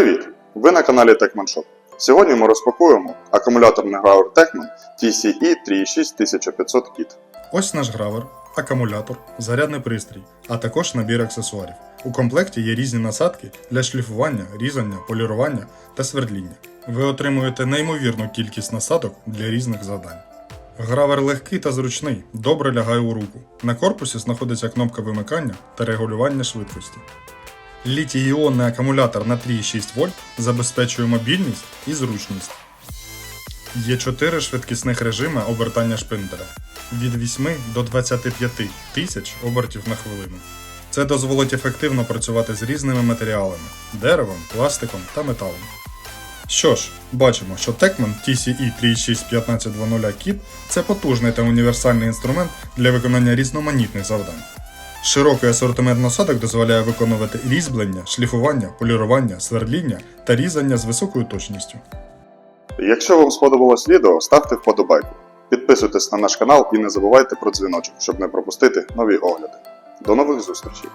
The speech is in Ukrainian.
Привіт! Ви на каналі Techman Shop. Сьогодні ми розпакуємо акумуляторний гравер Techman TCE 36500 Kit. Ось наш гравер, акумулятор, зарядний пристрій, а також набір аксесуарів. У комплекті є різні насадки для шліфування, різання, полірування та свердління. Ви отримуєте неймовірну кількість насадок для різних завдань. Гравер легкий та зручний, добре лягає у руку. На корпусі знаходиться кнопка вимикання та регулювання швидкості. Літій-іонний акумулятор на 3,6 вольт забезпечує мобільність і зручність. Є 4 швидкісних режими обертання шпинделя від 8 до 25 тисяч обертів на хвилину. Це дозволить ефективно працювати з різними матеріалами деревом, пластиком та металом. Що ж, бачимо, що Techman TCE 361520 Kit це потужний та універсальний інструмент для виконання різноманітних завдань. Широкий асортимент насадок дозволяє виконувати різьблення, шліфування, полірування, свердління та різання з високою точністю. Якщо вам сподобалось відео, ставте вподобайку. Підписуйтесь на наш канал і не забувайте про дзвіночок, щоб не пропустити нові огляди. До нових зустрічей!